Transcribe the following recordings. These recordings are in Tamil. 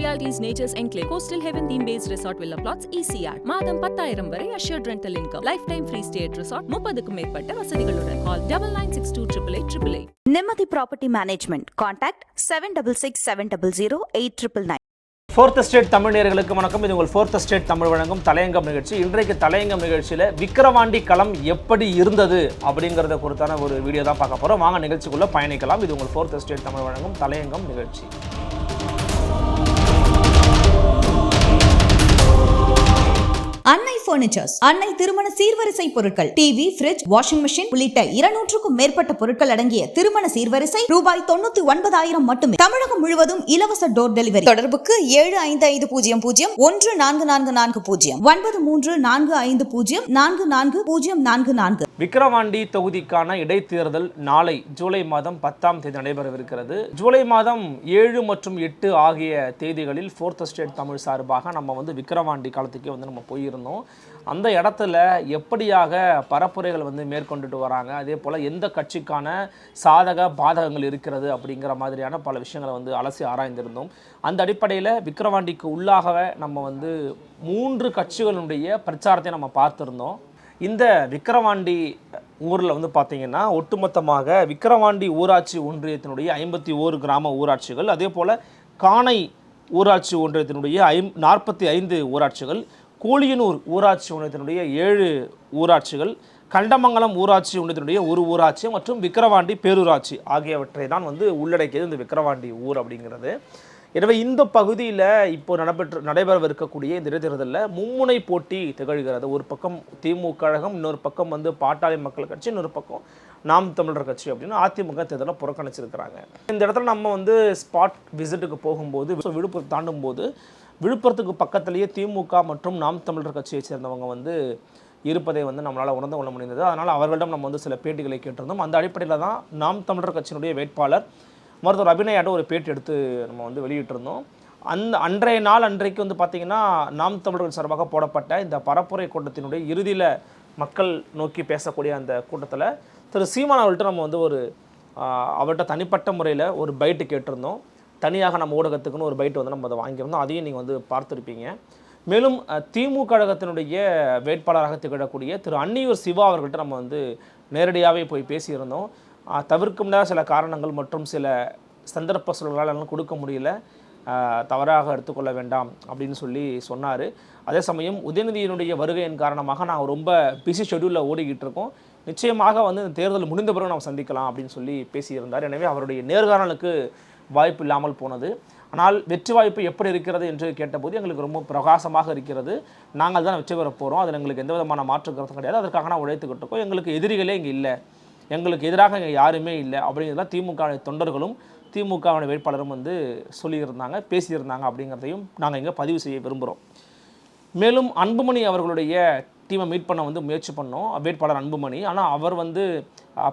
Realities Nature's Enclave, Coastal Heaven theme based resort villa plots, ECR. மாதம் பத்தாயிரம் வரை assured rental income. Lifetime free stay at resort, முப்பதுக்கும் மேற்பட்ட வசதிகளுடன். Call double nine six two triple eight triple eight. Nimmathi property management contact seven double six seven double zero eight triple nine fourth state Tamil நேயர்களுக்கு வணக்கம் இது உங்கள் ஃபோர்த் ஸ்டேட் தமிழ் வழங்கும் தலையங்கம் நிகழ்ச்சி இன்றைக்கு தலையங்கம் நிகழ்ச்சியில் விக்கிரவாண்டி களம் எப்படி இருந்தது அப்படிங்கிறத குறித்தான ஒரு வீடியோ தான் பார்க்க போகிறோம் வாங்க நிகழ்ச்சிக்குள்ளே பயணிக்கலாம் இது உங்கள் ஃபோர்த் ஸ்டேட் தமிழ் வழங்கும் தலையங்கம் நிகழ்ச்சி பர்னிச்சர்ஸ் அன்னை திருமண சீர்வரிசை பொருட்கள் டிவி ஃபிரிட்ஜ் வாஷிங் மெஷின் உள்ளிட்ட இருநூற்றுக்கும் மேற்பட்ட பொருட்கள் அடங்கிய திருமண சீர்வரிசை ரூபாய் தொண்ணூத்தி ஒன்பதாயிரம் மட்டுமே. தமிழகம் முழுவதும் இலவச டோர் டெலிவரி தொடர்புக்கு ஏழு ஐந்து ஐந்து பூஜ்ஜியம் பூஜ்ஜியம் ஒன்று நான்கு நான்கு நான்கு பூஜ்ஜியம் ஒன்பது மூன்று நான்கு ஐந்து பூஜ்ஜியம் நான்கு நான்கு பூஜ்ஜியம் நான்கு நான்கு. விக்கிரவாண்டி தொகுதிக்கான இடைத்தேர்தல் நாளை ஜூலை மாதம் பத்தாம் தேதி நடைபெறவிருக்கிறது. ஜூலை மாதம் ஏழு மற்றும் எட்டு ஆகிய தேதிகளில் ஃபோர்த் ஸ்டேட் தமிழ் சார்பாக நம்ம வந்து விக்கிரவாண்டி காலத்துக்கே வந்து நம்ம போயிருந்தோம். அந்த இடத்துல எப்படியாக பரப்புரைகள் வந்து மேற்கொண்டுட்டு வராங்க? அதே போல் எந்த கட்சிக்கான சாதக பாதகங்கள் இருக்கிறது அப்படிங்கிற மாதிரியான பல விஷயங்களை வந்து அலசி ஆராய்ந்திருந்தோம். அந்த அடிப்படையில் விக்கிரவாண்டிக்கு உள்ளாகவே நம்ம வந்து மூன்று கட்சிகளுடைய பிரச்சாரத்தை நம்ம பார்த்துருந்தோம். இந்த விக்கிரவாண்டி ஊரில் வந்து பார்த்தீங்கன்னா ஒட்டுமொத்தமாக விக்கிரவாண்டி ஊராட்சி ஒன்றியத்தினுடைய ஐம்பத்தி ஓரு கிராம ஊராட்சிகள் அதே போல் காணை ஊராட்சி ஒன்றியத்தினுடைய ஐம் நாற்பத்தி ஐந்து ஊராட்சிகள் கோழியனூர் ஊராட்சி ஒன்றியத்தினுடைய ஏழு ஊராட்சிகள் கண்டமங்கலம் ஊராட்சி ஒன்றியத்தினுடைய ஒரு ஊராட்சி மற்றும் விக்கிரவாண்டி பேரூராட்சி ஆகியவற்றை தான் வந்து உள்ளடக்கியது இந்த விக்கிரவாண்டி ஊர் அப்படிங்கிறது. எனவே இந்த பகுதியில் இப்போ நடைபெற்று நடைபெறவிருக்கக்கூடிய இந்த இடைத்தேர்தலில் மும்முனை போட்டி திகழ்கிறது. ஒரு பக்கம் திமுக கழகம் இன்னொரு பக்கம் வந்து பாட்டாளி மக்கள் கட்சி இன்னொரு பக்கம் நாம் தமிழர் கட்சி அப்படின்னு அதிமுக தேர்தலை புறக்கணிச்சிருக்கிறாங்க. இந்த இடத்துல நம்ம வந்து ஸ்பாட் விசிட்டுக்கு போகும்போது விழுப்புரம் தாண்டும் போது விழுப்புரத்துக்கு பக்கத்திலேயே திமுக மற்றும் நாம் தமிழர் கட்சியை சேர்ந்தவங்க வந்து இருப்பதை வந்து நம்மளால் உணர்ந்து கொள்ள முடிந்தது. அதனால் அவர்களிடம் நம்ம வந்து சில பேட்டிகளை கேட்டிருந்தோம். அந்த அடிப்படையில் தான் நாம் தமிழர் கட்சியினுடைய வேட்பாளர் மருத்துவர் அபிநயாட்ட ஒரு பேட்டி எடுத்து நம்ம வந்து வெளியிட்டிருந்தோம். அந்த அன்றைய நாள் அன்றைக்கு வந்து பார்த்திங்கன்னா நாம் தமிழர்கள் சார்பாக போடப்பட்ட இந்த பரப்புரை கூட்டத்தினுடைய இறுதியில் மக்கள் நோக்கி பேசக்கூடிய அந்த கூட்டத்தில் திரு சீமான் அவர்கள்ட்ட நம்ம வந்து ஒரு அவர்கிட்ட தனிப்பட்ட முறையில் ஒரு பைட்டு கேட்டிருந்தோம். தனியாக நம்ம ஊடகத்துக்குன்னு ஒரு பைட் வந்து நம்ம அதை வாங்கியிருந்தோம். அதையும் நீங்கள் வந்து பார்த்துருப்பீங்க. மேலும் திமுக கழகத்தினுடைய வேட்பாளராக திகழக்கூடிய திரு. அன்னியூர் சிவா அவர்கள்ட்ட நம்ம வந்து நேரடியாகவே போய் பேசியிருந்தோம். தவிர்க்க முடியாத சில காரணங்கள் மற்றும் சில சந்தர்ப்ப சூழல்களால் கொடுக்க முடியல. தவறாக எடுத்துக்கொள்ள வேண்டாம் அப்படின்னு சொல்லி சொன்னார். அதே சமயம் உதயநிதியினுடைய வருகையின் காரணமாக நான் ரொம்ப பிஸி ஷெடியூலில் ஓடிக்கிட்டு இருக்கோம். நிச்சயமாக வந்து இந்த தேர்தல் முடிந்த பிறகு நாம் சந்திக்கலாம் அப்படின்னு சொல்லி பேசியிருந்தார். எனவே அவருடைய நேர்காணலுக்கு வாய்ப்பு இல்லாமல் போனது. ஆனால் வெற்றி வாய்ப்பு எப்படி இருக்கிறது என்று கேட்டபோது எங்களுக்கு ரொம்ப பிரகாசமாக இருக்கிறது. நாங்கள் தான் வெற்றி பெற போகிறோம் அதில் எங்களுக்கு எந்த விதமான மாற்று கருத்தும் கிடையாது. அதற்காக நான் உழைத்துக்கிட்டு இருக்கோம். எங்களுக்கு எதிரிகளே இங்கே இல்லை. எங்களுக்கு எதிராக இங்கே யாருமே இல்லை அப்படிங்கிறதுலாம் திமுக தொண்டர்களும் திமுக வேட்பாளரும் வந்து சொல்லியிருந்தாங்க பேசியிருந்தாங்க அப்படிங்கிறதையும் நாங்கள் இங்கே பதிவு செய்ய விரும்புகிறோம். மேலும் அன்புமணி அவர்களுடைய டீமை மீட் பண்ண வந்து முயற்சி பண்ணோம். வேட்பாளர் அன்புமணி. ஆனால் அவர் வந்து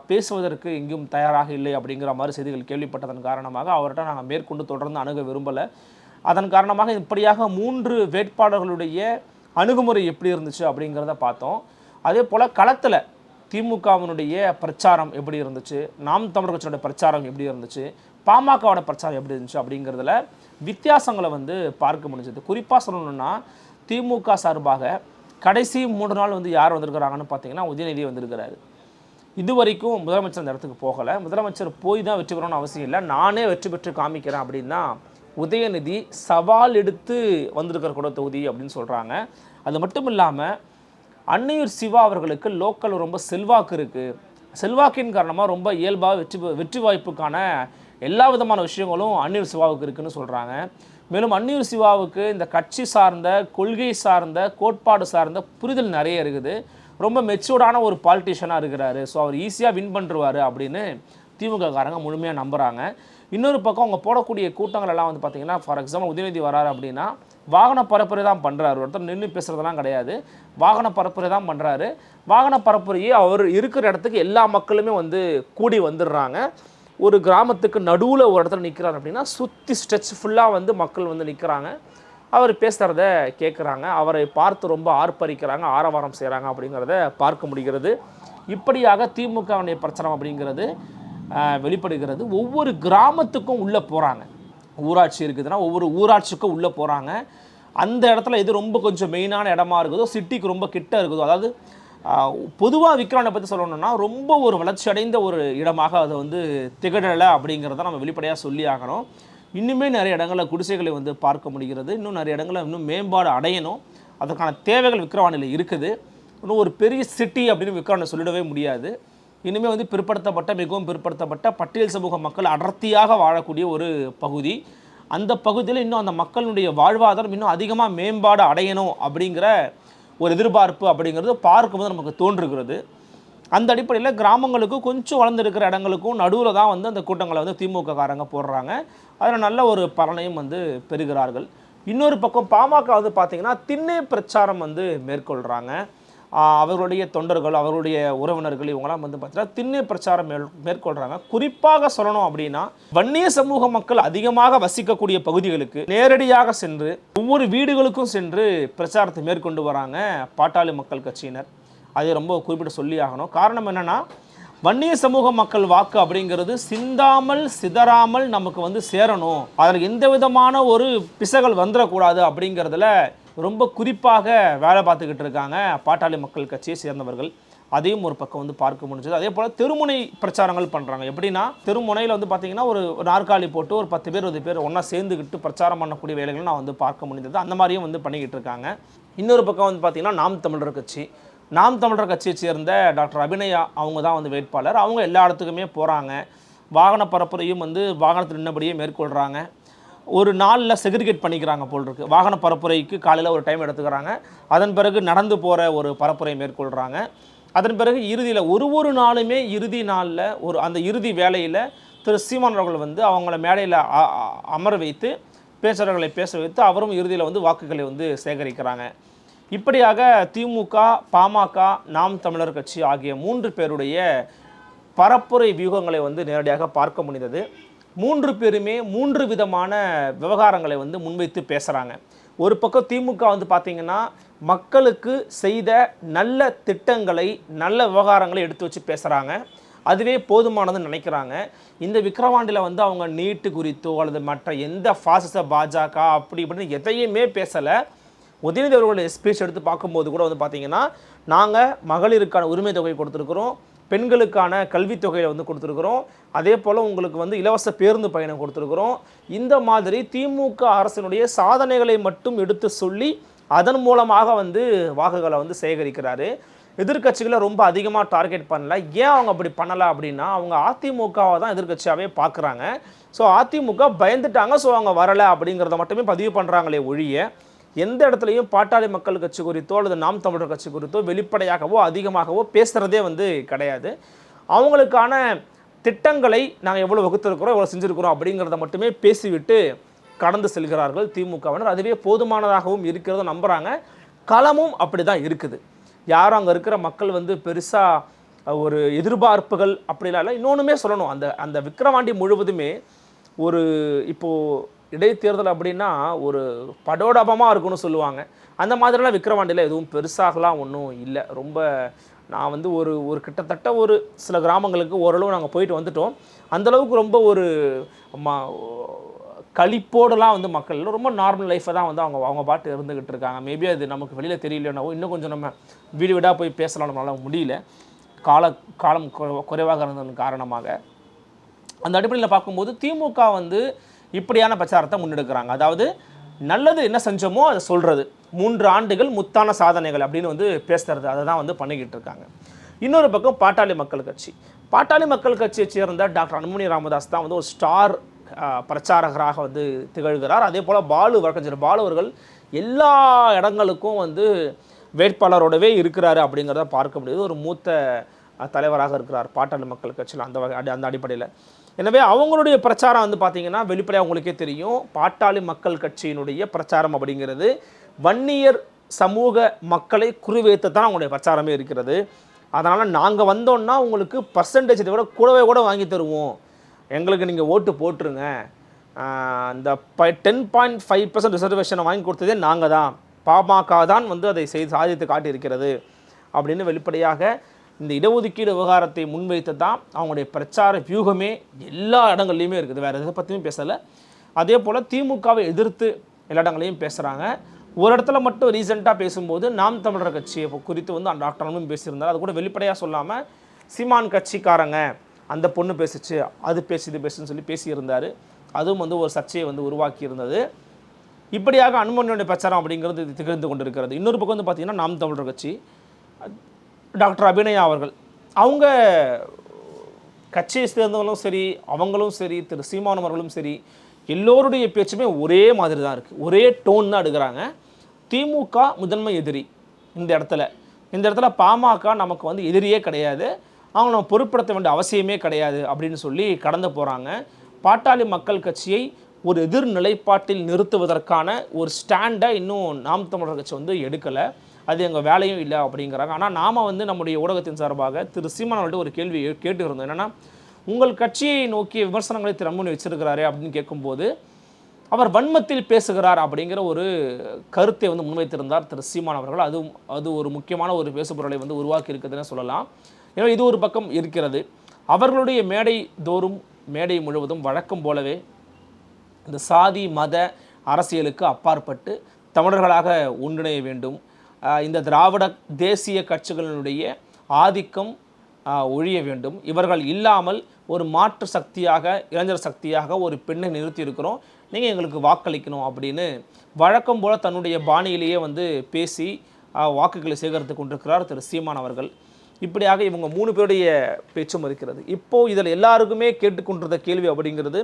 பேசுவதற்கு எங்கேயும் தயாராக இல்லை அப்படிங்கிற மாதிரி செய்திகள் கேள்விப்பட்டதன் காரணமாக அவர்கிட்ட நாங்கள் மேற்கொண்டு தொடர்ந்து அணுக விரும்பலை. அதன் காரணமாக இப்படியாக மூன்று வேட்பாளர்களுடைய அணுகுமுறை எப்படி இருந்துச்சு அப்படிங்கிறத பார்த்தோம். அதே போல் களத்தில் திமுகவினுடைய பிரச்சாரம் எப்படி இருந்துச்சு? நாம் தமிழர் கட்சியோட பிரச்சாரம் எப்படி இருந்துச்சு? பாமகவோட பிரச்சாரம் எப்படி இருந்துச்சு அப்படிங்கிறதுல வித்தியாசங்களை வந்து பார்க்க முடிஞ்சது. குறிப்பாக சொல்லணும்னா திமுக சார்பாக கடைசி மூன்று நாள் வந்து யார் வந்திருக்கிறாங்கன்னு பார்த்தீங்கன்னா உதயநிதி வந்திருக்கிறாரு. இது வரைக்கும் முதலமைச்சர் அந்த இடத்துக்கு போகலை. முதலமைச்சர் போய் தான் வெற்றி பெறணும்னு அவசியம் இல்லை. நானே வெற்றி பெற்று காமிக்கிறேன் அப்படின்னா உதயநிதி சவால் எடுத்து வந்திருக்கிற கூட தொகுதி அப்படின்னு சொல்கிறாங்க அது மட்டும் இல்லாமல் அன்னையூர் சிவா அவர்களுக்கு லோக்கல் ரொம்ப செல்வாக்கு இருக்குது செல்வாக்கின் காரணமாக ரொம்ப இயல்பாக வெற்றி வெற்றி வாய்ப்புக்கான எல்லா விதமான விஷயங்களும் அன்னியூர் சிவாவுக்கு இருக்குன்னு சொல்கிறாங்க மேலும் அன்னியூர் சிவாவுக்கு இந்த கட்சி சார்ந்த கொள்கை சார்ந்த கோட்பாடு சார்ந்த புரிதல் நிறைய இருக்குது. ரொம்ப மெச்சூர்டான ஒரு பாலிட்டிஷியனாக இருக்கிறாரு. ஸோ அவர் ஈஸியாக வின் பண்ணுருவார் அப்படின்னு திமுக காரங்க முழுமையாக நம்புகிறாங்க இன்னொரு பக்கம் அவங்க போடக்கூடிய கூட்டங்கள் எல்லாம் வந்து பார்த்தீங்கன்னா ஃபார் எக்ஸாம்பிள் உதயநிதி வராரு அப்படின்னா வாகன பரப்புரை தான் பண்ணுறாரு ஒருத்தர் நின்று பேசுகிறதெல்லாம் கிடையாது. வாகன பரப்புரை தான் பண்ணுறாரு வாகன பரப்புரையே அவர் இருக்கிற இடத்துக்கு எல்லா மக்களுமே வந்து கூடி வந்துடுறாங்க. ஒரு கிராமத்துக்கு நடுவில் ஒரு இடத்துல நிற்கிறார் அப்படின்னா சுற்றி ஸ்ட்ரெச் ஃபுல்லாக வந்து மக்கள் வந்து நிற்கிறாங்க அவர் பேசுகிறத கேட்குறாங்க அவரை பார்த்து ரொம்ப ஆர்ப்பரிக்கிறாங்க ஆரவாரம் செய்கிறாங்க அப்படிங்கிறத பார்க்க முடிகிறது. இப்படியாக திமுகவுடைய பிரச்சனை அப்படிங்கிறது வெளிப்படுகிறது. ஒவ்வொரு கிராமத்துக்கும் உள்ளே போகிறாங்க ஊராட்சி இருக்குதுன்னா ஒவ்வொரு ஊராட்சிக்கும் உள்ளே போகிறாங்க அந்த இடத்துல எது ரொம்ப கொஞ்சம் மெயினான இடமா இருக்குதோ சிட்டிக்கு ரொம்ப கிட்ட இருக்குதோ அதாவது பொதுவாக விக்ரவாண்டை பற்றி சொல்லணும்னா ரொம்ப ஒரு வளர்ச்சி அடைந்த ஒரு இடமாக அது வந்து திகழலை அப்படிங்கிறத நம்ம வெளிப்படையாக சொல்லி ஆகணும். இன்னுமே நிறைய இடங்களில் குடிசைகளை வந்து பார்க்க முடிகிறது. இன்னும் நிறைய இடங்களில் இன்னும் மேம்பாடு அடையணும். அதற்கான தேவைகள் விக்ரவாண்டியில் இருக்குது. இன்னும் ஒரு பெரிய சிட்டி அப்படின்னு விக்ரவாண்டை சொல்லிடவே முடியாது. இனிமேல் வந்து பிற்படுத்தப்பட்ட மிகவும் பிற்படுத்தப்பட்ட பட்டியல் சமூக மக்கள் அடர்த்தியாக வாழக்கூடிய ஒரு பகுதி. அந்த பகுதியில் இன்னும் அந்த மக்களுடைய வாழ்வாதாரம் இன்னும் அதிகமாக மேம்பாடு அடையணும் அப்படிங்கிற ஒரு எதிர்பார்ப்பு அப்படிங்கிறது பார்க்கும்போது நமக்கு தோன்றுகிறது. அந்த அடிப்படையில் கிராமங்களுக்கும் கொஞ்சம் வளர்ந்துருக்கிற இடங்களுக்கும் நடுவில் தான் வந்து அந்த கூட்டங்களை வந்து திமுக காரங்க போடுறாங்க. அதில் நல்ல ஒரு பலனையும் வந்து பெறுகிறார்கள். இன்னொரு பக்கம் பாமக வந்து பார்த்திங்கன்னா திண்ணை பிரச்சாரம் வந்து மேற்கொள்கிறாங்க அவர்களுடைய தொண்டர்கள் அவர்களுடைய உறவினர்கள் இவங்கெல்லாம் வந்து பார்த்தீங்கன்னா திண்ணை பிரச்சாரம் மேல் மேற்கொள்கிறாங்க குறிப்பாக சொல்லணும் அப்படின்னா வன்னிய சமூக மக்கள் அதிகமாக வசிக்கக்கூடிய பகுதிகளுக்கு நேரடியாக சென்று ஒவ்வொரு வீடுகளுக்கும் சென்று பிரச்சாரத்தை மேற்கொண்டு வராங்க பாட்டாளி மக்கள் கட்சியினர். அதை ரொம்ப குறிப்பிட்டு சொல்லி ஆகணும். காரணம் என்னென்னா வன்னிய சமூக மக்கள் வாக்கு அப்படிங்கிறது சிந்தாமல் சிதறாமல் நமக்கு வந்து சேரணும். அதில் எந்த விதமான ஒரு பிசகல் வந்துடக்கூடாது அப்படிங்கிறதுல ரொம்ப குறிப்பாக வேலை பார்த்துக்கிட்டு இருக்காங்க பாட்டாளி மக்கள் கட்சியை சேர்ந்தவர்கள். அதையும் ஒரு பக்கம் வந்து பார்க்க முடிஞ்சது. அதே போல் தெருமுனை பிரச்சாரங்கள் பண்ணுறாங்க எப்படின்னா தெருமுனையில் வந்து பார்த்தீங்கன்னா ஒரு நாற்காலி போட்டு ஒரு பத்து பேர் இருபது பேர் ஒன்றா சேர்ந்துக்கிட்டு பிரச்சாரம் பண்ணக்கூடிய வேலைகளை நான் வந்து பார்க்க முடிந்தது. அந்த மாதிரியும் வந்து பண்ணிக்கிட்டு இருக்காங்க. இன்னொரு பக்கம் வந்து பார்த்தீங்கன்னா நாம் தமிழர் கட்சி. நாம் தமிழர் கட்சியை சேர்ந்த டாக்டர் அபிநயா அவங்க தான் வந்து வேட்பாளர். அவங்க எல்லா இடத்துக்குமே போகிறாங்க வாகன பரப்புரையும் வந்து வாகனத்தில் நின்றபடியே மேற்கொள்கிறாங்க ஒரு நாளில் செக்ரிகேட் பண்ணிக்கிறாங்க போல் இருக்கு. வாகன பரப்புரைக்கு காலையில் ஒரு டைம் எடுத்துக்கிறாங்க. அதன் பிறகு நடந்து போகிற ஒரு பரப்புரை மேற்கொள்கிறாங்க அதன் பிறகு இறுதியில் ஒரு ஒரு நாளுமே இறுதி நாளில் ஒரு அந்த இறுதி வேலையில் திரு சீமான் அவர்கள் வந்து அவங்கள மேடையில் அ- அமர வைத்து பேசுகிறவர்களை பேச வைத்து அவரும் இறுதியில் வந்து வாக்குகளை வந்து சேகரிக்கிறாங்க. இப்படியாக திமுக பாமக நாம் தமிழர் கட்சி ஆகிய மூன்று பேருடைய பரப்புரை வியூகங்களை வந்து நேரடியாக பார்க்க முடிந்தது. மூன்று பேருமே மூன்று விதமான விவகாரங்களை வந்து முன்வைத்து பேசுகிறாங்க ஒரு பக்கம் திமுக வந்து பார்த்திங்கன்னா மக்களுக்கு செய்த நல்ல திட்டங்களை நல்ல விவகாரங்களை எடுத்து வச்சு பேசுகிறாங்க அதுவே போதுமானதுன்னு நினைக்கிறாங்க. இந்த விக்ரவாண்டியில் வந்து அவங்க நீட்டு குறித்தோ அல்லது மற்ற எந்த ஃபாசிச பாஜக அப்படி இப்படின்னு எதையுமே பேசலை. உதயநிதி அவர்களுடைய ஸ்பீச் எடுத்து பார்க்கும்போது கூட வந்து பார்த்திங்கன்னா நாங்கள் மகளிருக்கான உரிமை தொகை கொடுத்துருக்குறோம். பெண்களுக்கான கல்வித்தொகையில் தொகையை வந்து கொடுத்துருக்குறோம். அதே போல் உங்களுக்கு வந்து இலவச பேருந்து பயணம் கொடுத்துருக்குறோம். இந்த மாதிரி திமுக அரசினுடைய சாதனைகளை மட்டும் எடுத்து சொல்லி அதன் மூலமாக வந்து வாக்குகளை வந்து சேகரிக்கிறாரு. எதிர்க்கட்சிகளை ரொம்ப அதிகமாக டார்கெட் பண்ணல. ஏன் அவங்க அப்படி பண்ணலை அப்படின்னா அவங்க அதிமுகவை தான் எதிர்க்கட்சியாகவே பார்க்குறாங்க. ஸோ அதிமுக பயந்துட்டாங்க. ஸோ அவங்க வரலை அப்படிங்கிறத மட்டுமே பதிவு பண்ணுறாங்களே ஒழிய எந்த இடத்துலையும் பாட்டாளி மக்கள் கட்சி குறித்தோ அல்லது நாம் தமிழர் கட்சி குறித்தோ வெளிப்படையாகவோ அதிகமாகவோ பேசுகிறதே வந்து கிடையாது. அவங்களுக்கான திட்டங்களை நாங்கள் எவ்வளோ வகுத்திருக்கிறோம் எவ்வளோ செஞ்சுருக்கிறோம் அப்படிங்கிறத மட்டுமே பேசிவிட்டு கடந்து செல்கிறார்கள் திமுகவினர். அதுவே போதுமானதாகவும் இருக்கிறத நம்புகிறாங்க களமும் அப்படி தான் இருக்குது. யாரும் அங்கே இருக்கிற மக்கள் வந்து பெருசாக ஒரு எதிர்பார்ப்புகள் அப்படிலாம் இல்லை. இன்னொன்றுமே சொல்லணும். அந்த அந்த விக்கிரவாண்டி முழுவதுமே ஒரு இப்போது இடைத்தேர்தல் அப்படின்னா ஒரு படோடபமாக இருக்கும்னு சொல்லுவாங்க. அந்த மாதிரிலாம் விக்கிரவாண்டியில் எதுவும் பெருசாகலாம் ஒன்றும் இல்லை. ரொம்ப நான் வந்து ஒரு ஒரு கிட்டத்தட்ட ஒரு சில கிராமங்களுக்கு ஓரளவு நாங்கள் போயிட்டு வந்துட்டோம். அந்தளவுக்கு ரொம்ப ஒரு ம களிப்போடலாம் வந்து மக்கள் ரொம்ப நார்மல் லைஃப்பை தான் வந்து அவங்க அவங்க பாட்டு இருந்துக்கிட்டு இருக்காங்க. மேபி அது நமக்கு வெளியில் தெரியலனாவோ இன்னும் கொஞ்சம் நம்ம வீடு வீடாக போய் பேசலாம் நம்மளால் முடியல. கால காலம் குறைவாக இருந்ததன் காரணமாக. அந்த அடிப்படையில் பார்க்கும்போது திமுக வந்து இப்படியான பிரச்சாரத்தை முன்னெடுக்கிறாங்க. அதாவது நல்லது என்ன செஞ்சோமோ அதை சொல்கிறது மூன்று ஆண்டுகள் முத்தான சாதனைகள் அப்படின்னு வந்து பேசுறது. அதை தான் வந்து பண்ணிக்கிட்டு இருக்காங்க. இன்னொரு பக்கம் பாட்டாளி மக்கள் கட்சி. பாட்டாளி மக்கள் கட்சியை சேர்ந்த டாக்டர் அன்புமணி ராமதாஸ் தான் வந்து ஒரு ஸ்டார் பிரச்சாரகராக வந்து திகழ்கிறார். அதே போல் பாலு வழக்கறிஞர் பாலு அவர்கள் எல்லா இடங்களுக்கும் வந்து வேட்பாளரோடவே இருக்கிறாரு அப்படிங்கிறத பார்க்க முடியுது. ஒரு மூத்த தலைவராக இருக்கிறார் பாட்டாளி மக்கள் கட்சியில் அந்த வகை அந்த அடிப்படையில். எனவே அவங்களுடைய பிரச்சாரம் வந்து பார்த்தீங்கன்னா வெளிப்படையாக உங்களுக்கே தெரியும். பாட்டாளி மக்கள் கட்சியினுடைய பிரச்சாரம் அப்படிங்கிறது வன்னியர் சமூக மக்களை குறிவைத்து தான் அவங்களுடைய பிரச்சாரமே இருக்கிறது. அதனால் நாங்கள் வந்தோம்னா உங்களுக்கு பர்சன்டேஜ் விட கூடவே கூட வாங்கி தருவோம். எங்களுக்கு நீங்கள் ஓட்டு போட்டுருங்க. இந்த டென் பாயிண்ட் ஃபைவ் பர்சன்ட் ரிசர்வேஷனை வாங்கி கொடுத்ததே நாங்கள் தான். பாமக தான் வந்து அதை செய்து சாதித்து காட்டியிருக்கிறது. அப்படின்னு வெளிப்படையாக இந்த இடஒதுக்கீடு விவகாரத்தை முன்வைத்து தான் அவங்களுடைய பிரச்சார வியூகமே எல்லா இடங்கள்லையுமே இருக்குது. வேறு எதை பற்றியும் பேசலை. அதே போல் திமுகவை எதிர்த்து எல்லா இடங்களையும் பேசுகிறாங்க ஒரு இடத்துல மட்டும் ரீசெண்டாக பேசும்போது நாம் தமிழர் கட்சியை குறித்து வந்து அந்த டாக்டர் அன்பும் பேசியிருந்தார். அது கூட வெளிப்படையாக சொல்லாமல் சீமான் கட்சிக்காரங்க அந்த பொண்ணு பேசிச்சு அது பேசுது பேசுன்னு சொல்லி பேசியிருந்தார். அதுவும் வந்து ஒரு சர்ச்சையை வந்து உருவாக்கி இருந்தது இப்படியாக அனுமனுடைய பிரச்சாரம் அப்படிங்கிறது திகழ்ந்து கொண்டிருக்கிறது. இன்னொரு பக்கம் வந்து பார்த்தீங்கன்னா நாம் தமிழர் கட்சி. டாக்டர் அபிநயா அவர்கள். அவங்க கட்சியை சேர்ந்தவங்களும் சரி அவங்களும் சரி திரு சீமான் அவர்களும் சரி எல்லோருடைய பேச்சுமே ஒரே மாதிரி தான் இருக்குது ஒரே டோன் தான் எடுக்கிறாங்க. திமுக முதன்மை எதிரி இந்த இடத்துல. இந்த இடத்துல பாமக நமக்கு வந்து எதிரியே கிடையாது. அவங்க நம்ம பொருட்படுத்த வேண்டிய அவசியமே கிடையாது அப்படின்னு சொல்லி கடந்து போகிறாங்க பாட்டாளி மக்கள் கட்சியை ஒரு எதிர் நிலைப்பாட்டில் நிறுத்துவதற்கான ஒரு ஸ்டாண்டை இன்னும் நாம் தமிழர் கட்சி வந்து எடுக்கலை. அது எங்கள் வேலையும் இல்லை அப்படிங்கிறாங்க. ஆனால் நாம் வந்து நம்முடைய ஊடகத்தின் சார்பாக திரு சீமான் அவர்கள்ட்ட ஒரு கேள்வி கேட்டு இருந்தோம் என்னென்னா உங்கள் கட்சியை நோக்கிய விமர்சனங்களை திரு அன்புமணி வச்சிருக்கிறாரே அப்படின்னு கேட்கும்போது அவர் வன்மத்தில் பேசுகிறார் அப்படிங்கிற ஒரு கருத்தை வந்து முன்வைத்திருந்தார் திரு சீமான் அவர்கள் அது அது ஒரு முக்கியமான ஒரு பேசுபொருளை வந்து உருவாக்கி இருக்குதுன்னு சொல்லலாம். ஏன்னா இது ஒரு பக்கம் இருக்கிறது. அவர்களுடைய மேடை தோறும் மேடை முழுவதும் வழக்கம் போலவே இந்த சாதி மத அரசியலுக்கு அப்பாற்பட்டு தமிழர்களாக ஒன்றிணைய வேண்டும். இந்த திராவிட தேசிய கட்சிகளினுடைய ஆதிக்கம் ஒழிய வேண்டும். இவர்கள் இல்லாமல் ஒரு மாற்று சக்தியாக இளைஞர் சக்தியாக ஒரு பெண்ணை நிறுத்தி இருக்கிறோம் நீங்கள் எங்களுக்கு வாக்களிக்கணும் அப்படின்னு வழக்கம் போல் தன்னுடைய பாணியிலேயே வந்து பேசி வாக்குகளை சேகரித்து கொண்டிருக்கிறார் திரு. சீமான் அவர்கள். இப்படியாக இவங்க மூணு பேருடைய பேச்சும் இருக்கிறது. இப்போது இதில் எல்லாருக்குமே கேட்டுக்கொண்டிருந்த கேள்வி அப்படிங்கிறது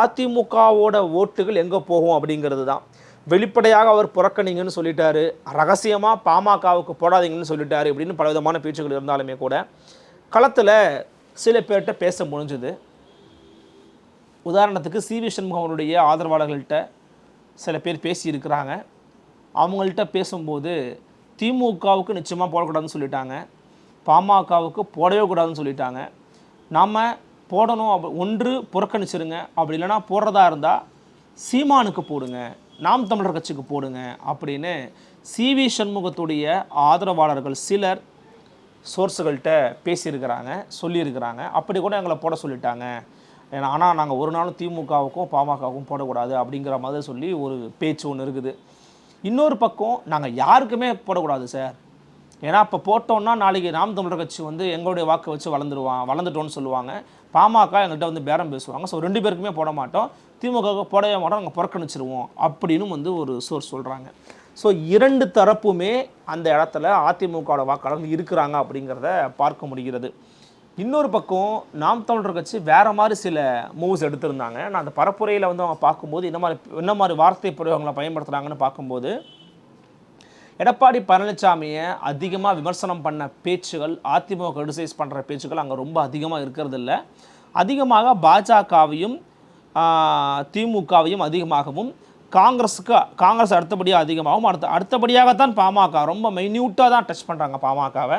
அதிமுகவோட ஓட்டுகள் எங்கே போகும் அப்படிங்கிறது தான். வெளிப்படையாக அவர் புறக்கணிங்கன்னு சொல்லிட்டாரு. ரகசியமாக பாமகவுக்கு போடாதீங்கன்னு சொல்லிட்டாரு அப்படின்னு பலவிதமான பேச்சுகள் இருந்தாலுமே கூட களத்தில் சில பேர்கிட்ட பேச முடிஞ்சுது. உதாரணத்துக்கு சி வி சண்முகம் ஆதரவாளர்கள்ட்ட சில பேர் பேசியிருக்கிறாங்க. அவங்கள்ட்ட பேசும்போது திமுகவுக்கு நிச்சயமாக போடக்கூடாதுன்னு சொல்லிட்டாங்க. பாமகவுக்கு போடவே கூடாதுன்னு சொல்லிட்டாங்க. நாம் போடணும் அப்படி ஒன்று புறக்கணிச்சிருங்க. அப்படி இல்லைன்னா போடுறதா இருந்தால் சீமானுக்கு போடுங்க. நாம் தமிழர் கட்சிக்கு போடுங்க அப்படின்னு சி வி சண்முகத்துடைய ஆதரவாளர்கள் சிலர் சோர்ஸுகள்கிட்ட பேசியிருக்கிறாங்க சொல்லியிருக்கிறாங்க. அப்படி கூட எங்களை போட சொல்லிட்டாங்க. ஏன்னா ஆனால் நாங்கள் ஒரு நாளும் திமுகவுக்கும் பாமகவுக்கும் போடக்கூடாது அப்படிங்கிற மாதிரி சொல்லி ஒரு பேச்சு ஒன்று இருக்குது. இன்னொரு பக்கம் நாங்கள் யாருக்குமே போடக்கூடாது சார். ஏன்னா அப்போ போட்டோன்னா நாளைக்கு நாம் தமிழர் கட்சி வந்து எங்களுடைய வாக்கை வச்சு வளர்ந்துருவான் வளர்ந்துட்டோன்னு சொல்லுவாங்க. பாமக எங்கள்கிட்ட வந்து பேரம் பேசுவாங்க. ஸோ ரெண்டு பேருக்குமே போட மாட்டோம். திமுகவுக்கு போடவே மாட்டோம். நாங்கள் புறக்கணிச்சிருவோம் அப்படின்னு வந்து ஒரு சோர்ஸ் சொல்கிறாங்க ஸோ இரண்டு தரப்புமே அந்த இடத்துல அதிமுகவோட வாக்காளர்கள் இருக்கிறாங்க அப்படிங்கிறத பார்க்க முடிகிறது. இன்னொரு பக்கம் நாம் தமிழர் கட்சி வேறு மாதிரி சில மூவ்ஸ் எடுத்திருந்தாங்க. நான் அந்த பரப்புரையில் வந்து அவங்க பார்க்கும்போது என்ன மாதிரி என்ன மாதிரி வார்த்தை பிரயோகங்களை பயன்படுத்துகிறாங்கன்னு பார்க்கும்போது எடப்பாடி பழனிசாமியை அதிகமாக விமர்சனம் பண்ண பேச்சுகள் அதிமுக கிரிட்டிசைஸ் பண்ணுற பேச்சுகள் அங்கே ரொம்ப அதிகமாக இருக்கிறது இல்லை. அதிகமாக பாஜகவையும் திமுகவையும் அதிகமாகவும் காங்கிரஸுக்கு காங்கிரஸ் அடுத்தபடியாக அதிகமாகவும் அடுத்த அடுத்தபடியாகத்தான் பாமக ரொம்ப மைன்யூட்டாக தான் டச் பண்ணுறாங்க பாமகவை.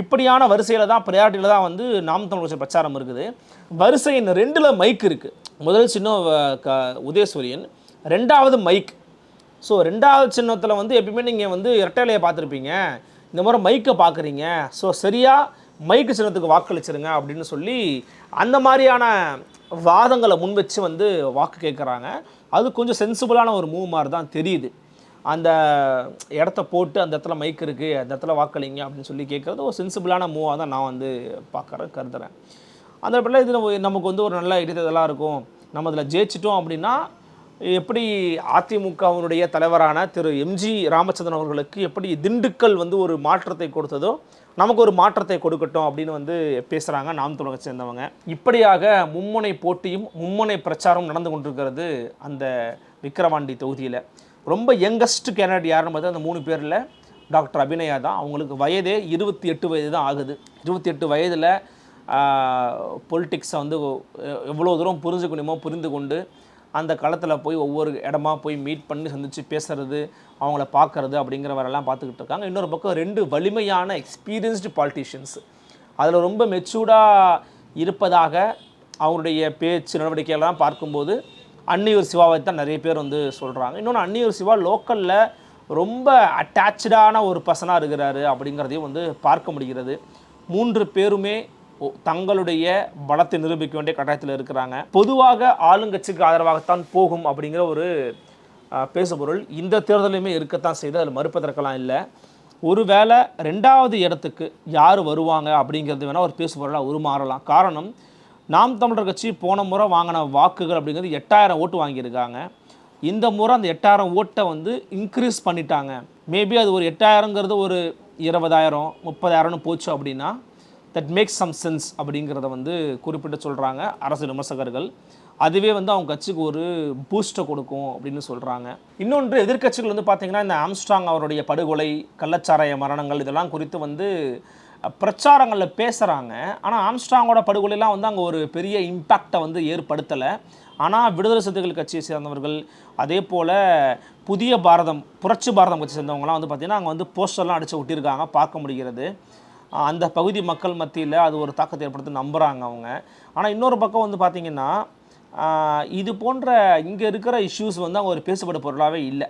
இப்படியான வரிசையில் தான் ப்ரையாரிட்டியில் தான் வந்து நாம் தமிழ் பிரச்சாரம் இருக்குது. வரிசையின் ரெண்டில் மைக் இருக்குது முதல் சின்ன க உதயசூரியன் ரெண்டாவது மைக் ஸோ ரெண்டாவது சின்னத்தில் வந்து எப்பயுமே நீங்கள் வந்து இரட்டையிலையை பார்த்துருப்பீங்க. இந்த மாதிரி மைக்கை பார்க்குறீங்க. ஸோ சரியாக மைக்கு சின்னத்துக்கு வாக்களிச்சிருங்க அப்படின்னு சொல்லி அந்த மாதிரியான வாதங்களை முன் வச்சு வந்து வாக்கு கேட்குறாங்க. அது கொஞ்சம் சென்சிபிளான ஒரு மூவ் மாதிரி தான் தெரியுது. அந்த இடத்த போட்டு அந்த இடத்துல மைக் இருக்குது அந்த இடத்துல வாக்களிங்க அப்படின்னு சொல்லி கேட்குறது ஒரு சென்சிபிளான மூவாக தான் நான் வந்து பார்க்குறேன் கருதுறேன். அந்த இடத்துல இது நமக்கு வந்து ஒரு நல்ல இடைத்ததெல்லாம் இருக்கும். நம்ம அதில் ஜெயிச்சிட்டோம் அப்படின்னா எப்படி அதிமுகவினுடைய தலைவரான திரு எம்ஜி ராமச்சந்திரன் அவர்களுக்கு எப்படி திண்டுக்கல் வந்து ஒரு மாற்றத்தை கொடுத்ததோ நமக்கு ஒரு மாற்றத்தை கொடுக்கட்டும் அப்படின்னு வந்து பேசுகிறாங்க நாம் தமிழக சேர்ந்தவங்க. இப்படியாக மும்முனை போட்டியும் மும்முனை பிரச்சாரம் நடந்து கொண்டிருக்கிறது அந்த விக்கிரவாண்டி தொகுதியில். ரொம்ப யங்கஸ்ட் கேண்டிடேட் யாருன்னு பார்த்தா அந்த மூணு பேரில் டாக்டர் அபிநயா தான். அவங்களுக்கு வயதே இருபத்தி எட்டு வயது தான் ஆகுது. இருபத்தி எட்டு வயதில் பொலிட்டிக்ஸை வந்து எவ்வளோ தூரம் புரிஞ்சுக்கணுமோ புரிந்து கொண்டு அந்த களத்தில் போய் ஒவ்வொரு இடமா போய் மீட் பண்ணி சந்தித்து பேசுறது அவங்கள பார்க்கறது அப்படிங்கிறவரெல்லாம் பார்த்துக்கிட்டு இருக்காங்க. இன்னொரு பக்கம் ரெண்டு வலிமையான எக்ஸ்பீரியன்ஸ்டு பாலிட்டிஷியன்ஸ் அதில் ரொம்ப மெச்சூர்டாக இருப்பதாக அவருடைய பேச்சு நடவடிக்கைகள்லாம் பார்க்கும்போது அன்னியூர் சிவாவை தான் நிறைய பேர் வந்து சொல்கிறாங்க இன்னொன்று அன்னியூர் சிவா லோக்கலில் ரொம்ப அட்டாச்சான ஒரு பர்சனாக இருக்கிறாரு அப்படிங்கிறதையும் வந்து பார்க்க முடிகிறது. மூன்று பேருமே தங்களுடைய பலத்தை நிரூபிக்க வேண்டிய கட்டாயத்தில் இருக்கிறாங்க. பொதுவாக ஆளுங்கட்சிக்கு ஆதரவாகத்தான் போகும் அப்படிங்கிற ஒரு பேசுபொருள் இந்த தேர்தலுமே இருக்கத்தான் செய்து அதில் மறுப்பதற்கெல்லாம் இல்லை. ஒருவேளை ரெண்டாவது இடத்துக்கு யார் வருவாங்க அப்படிங்கிறது வேணால் ஒரு பேசுபொருளாக உருமாறலாம். காரணம் நாம் தமிழர் கட்சி போன முறை வாங்கின வாக்குகள் அப்படிங்கிறது எட்டாயிரம் ஓட்டு வாங்கியிருக்காங்க. இந்த முறை அந்த எட்டாயிரம் ஓட்டை வந்து இன்க்ரீஸ் பண்ணிட்டாங்க. மேபி அது ஒரு எட்டாயிரங்கிறது ஒரு இருபதாயிரம் முப்பதாயிரம்னு போச்சு அப்படின்னா தட் மேக்ஸ் சம் சென்ஸ் அப்படிங்கிறத வந்து குறிப்பிட்டு சொல்கிறாங்க அரசு விமர்சகர்கள். அதுவே வந்து அவங்க கட்சிக்கு ஒரு பூஸ்ட்டை கொடுக்கும் அப்படின்னு சொல்கிறாங்க இன்னொன்று எதிர்க்கட்சிகள் வந்து பார்த்திங்கன்னா இந்த ஆம்ஸ்ட்ராங் அவருடைய படுகொலை கள்ளச்சாராய மரணங்கள் இதெல்லாம் குறித்து வந்து பிரச்சாரங்களில் பேசுகிறாங்க ஆனால் ஆம்ஸ்ட்ராங்கோட படுகொலைலாம் வந்து அங்கே ஒரு பெரிய இம்பேக்டை வந்து ஏற்படுத்தலை. ஆனால் விடுதலை சிறுத்தைகள் கட்சியை சேர்ந்தவர்கள் அதே போல் புதிய பாரதம் புரட்சி பாரதம் கட்சி சேர்ந்தவங்கலாம் வந்து பார்த்திங்கன்னா அங்கே வந்து போஸ்டர்லாம் அடித்து ஒட்டியிருக்காங்க பார்க்க முடிகிறது. அந்த பகுதி மக்கள் மத்தியில் அது ஒரு தாக்கத்தை ஏற்படுத்தி நம்புகிறாங்க அவங்க. ஆனால் இன்னொரு பக்கம் வந்து பார்த்திங்கன்னா இது போன்ற இங்கே இருக்கிற இஷ்யூஸ் வந்து அங்கே ஒரு பேசுபட பொருளாகவே இல்லை.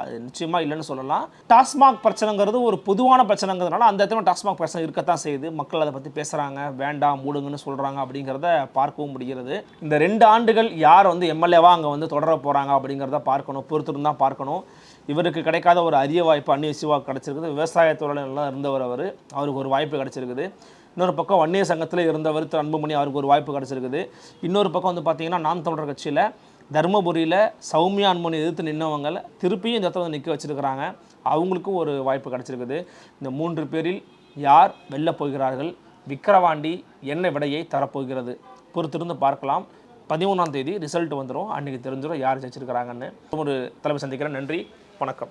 அது நிச்சயமாக இல்லைன்னு சொல்லலாம். டாஸ்மாக் பிரச்சனைங்கிறது ஒரு பொதுவான பிரச்சனைங்கிறதுனால அந்த இடத்துல டாஸ்மாக் பிரச்சனை இருக்கத்தான் செய்யுது. மக்கள் அதை பற்றி பேசுகிறாங்க வேண்டாம் மூடுங்கன்னு சொல்கிறாங்க அப்படிங்கிறத பார்க்கவும் முடிகிறது. இந்த ரெண்டு ஆண்டுகள் யார் வந்து எம்எல்ஏவாக அங்கே வந்து தொடர போகிறாங்க அப்படிங்கிறத பார்க்கணும். பொறுத்திருந்து தான் பார்க்கணும். இவருக்கு கிடைக்காத ஒரு அரிய வாய்ப்பு அந்நிய சிவா கிடச்சிருக்குது. விவசாய இருந்தவர் அவர். அவருக்கு ஒரு வாய்ப்பு கிடச்சிருக்குது. இன்னொரு பக்கம் வன்னிய சங்கத்தில் இருந்தவர் திரு அன்புமணி அவருக்கு ஒரு வாய்ப்பு கிடச்சிருக்குது. இன்னொரு பக்கம் வந்து பார்த்தீங்கன்னா நாம் தமிழர் கட்சியில் தருமபுரியில் சௌமியா அன்புமணி எதிர்த்து நின்னவங்களை திருப்பியும் இந்த இடத்துல நிற்க வச்சுருக்கிறாங்க. அவங்களுக்கும் ஒரு வாய்ப்பு கிடச்சிருக்குது. இந்த மூன்று பேரில் யார் வெல்லப் போகிறார்கள்? விக்கிரவாண்டி என்ன விடையை தரப்போகிறது? பொறுத்திருந்து பார்க்கலாம். பதிமூணாம் தேதி ரிசல்ட் வந்துடும் அன்றைக்கி தெரிஞ்சிடும் யார் ஜெயிச்சிருக்கிறாங்கன்னு. ஒரு தலைமை சந்திக்கிறேன். நன்றி. வணக்கம்.